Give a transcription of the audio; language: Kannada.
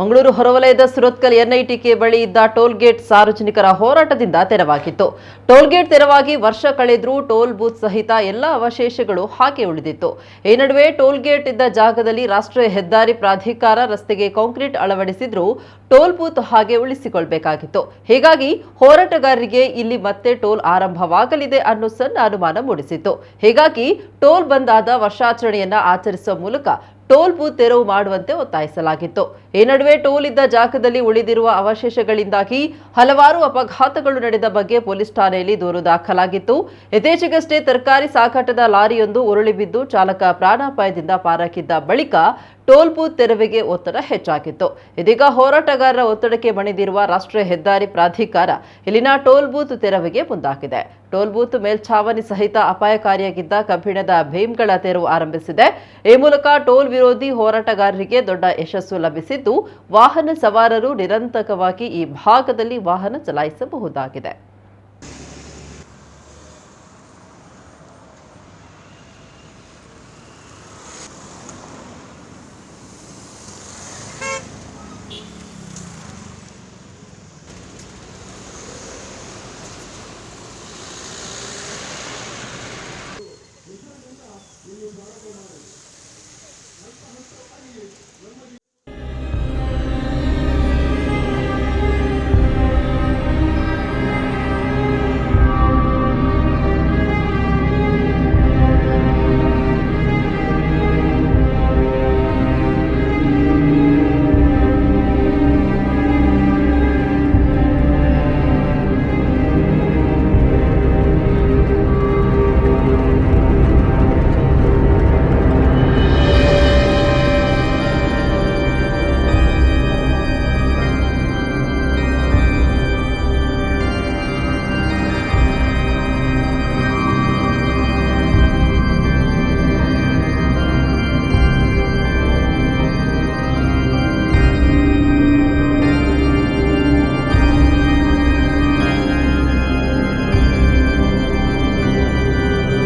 ಮಂಗಳೂರು ಹೊರವಲಯದ ಸುರತ್ಕಲ್ ಎನ್ಐಟಿಕೆ ಬಳಿ ಇದ್ದ ಟೋಲ್ಗೇಟ್ ಸಾರ್ವಜನಿಕರ ಹೋರಾಟದಿಂದ ತೆರವಾಗಿತ್ತು. ಟೋಲ್ಗೇಟ್ ತೆರವಾಗಿ ವರ್ಷ ಕಳೆದರೂ ಟೋಲ್ ಬೂತ್ ಸಹಿತ ಎಲ್ಲ ಅವಶೇಷಗಳು ಹಾಗೆ ಉಳಿದಿತ್ತು. ಈ ನಡುವೆ ಟೋಲ್ ಗೇಟ್ ಇದ್ದ ಜಾಗದಲ್ಲಿ ರಾಷ್ಟ್ರೀಯ ಹೆದ್ದಾರಿ ಪ್ರಾಧಿಕಾರ ರಸ್ತೆಗೆ ಕಾಂಕ್ರೀಟ್ ಅಳವಡಿಸಿದ್ರೂ ಟೋಲ್ ಬೂತ್ ಹಾಗೆ ಉಳಿಸಿಕೊಳ್ಬೇಕಾಗಿತ್ತು. ಹೀಗಾಗಿ ಹೋರಾಟಗಾರರಿಗೆ ಇಲ್ಲಿ ಮತ್ತೆ ಟೋಲ್ ಆರಂಭವಾಗಲಿದೆ ಅನ್ನೋ ಸಣ್ಣ ಅನುಮಾನ ಮೂಡಿಸಿತ್ತು. ಹೀಗಾಗಿ ಟೋಲ್ ಬಂದಾದ ವರ್ಷಾಚರಣೆಯನ್ನ ಆಚರಿಸುವ ಮೂಲಕ ಟೋಲ್ ಬೂತ್ ತೆರವು ಮಾಡುವಂತೆ ಒತ್ತಾಯಿಸಲಾಗಿತ್ತು. ಈ ನಡುವೆ ಟೋಲ್ ಇದ್ದ ಜಾಗದಲ್ಲಿ ಉಳಿದಿರುವ ಅವಶೇಷಗಳಿಂದಾಗಿ ಹಲವಾರು ಅಪಘಾತಗಳು ನಡೆದ ಬಗ್ಗೆ ಪೊಲೀಸ್ ಠಾಣೆಯಲ್ಲಿ ದೂರು ದಾಖಲಾಗಿತ್ತು. ಇತ್ತೀಚೆಗಷ್ಟೇ ತರಕಾರಿ ಸಾಗಾಟದ ಲಾರಿಯೊಂದು ಉರುಳಿ ಬಿದ್ದು ಚಾಲಕ ಪ್ರಾಣಾಪಾಯದಿಂದ ಪಾರಾಕಿದ್ದ ಬಳಿಕ ಟೋಲ್ ಬೂತ್ ತೆರವಿಗೆ ಒತ್ತಡ ಹೆಚ್ಚಾಗಿತ್ತು. ಇದೀಗ ಹೋರಾಟಗಾರರ ಒತ್ತಡಕ್ಕೆ ಮಣಿದಿರುವ ರಾಷ್ಟ್ರೀಯ ಹೆದ್ದಾರಿ ಪ್ರಾಧಿಕಾರ ಇಲ್ಲಿನ ಟೋಲ್ ಬೂತ್ ತೆರವಿಗೆ ಮುಂದಾಗಿದೆ. ಟೋಲ್ ಬೂತ್ ಮೇಲ್ಛಾವಣಿ ಸಹಿತ ಅಪಾಯಕಾರಿಯಾಗಿದ್ದ ಕಬ್ಬಿಣದ ಭೀಮ್ಗಳ ತೆರವು ಆರಂಭಿಸಿದೆ. ಈ ಮೂಲಕ ಟೋಲ್ ವಿರೋಧಿ ಹೋರಾಟಗಾರರಿಗೆ ದೊಡ್ಡ ಯಶಸ್ಸು ಲಭಿಸಿದ್ದು, ವಾಹನ ಸವಾರರು ನಿರಂತರವಾಗಿ ಈ ಭಾಗದಲ್ಲಿ ವಾಹನ ಚಲಾಯಿಸಬಹುದಾಗಿದೆ. ಭಾರತವನ್ನು ನಮ್ಮ ಹತ್ತಕ್ಕಾಗಿ ನಮ್ಮ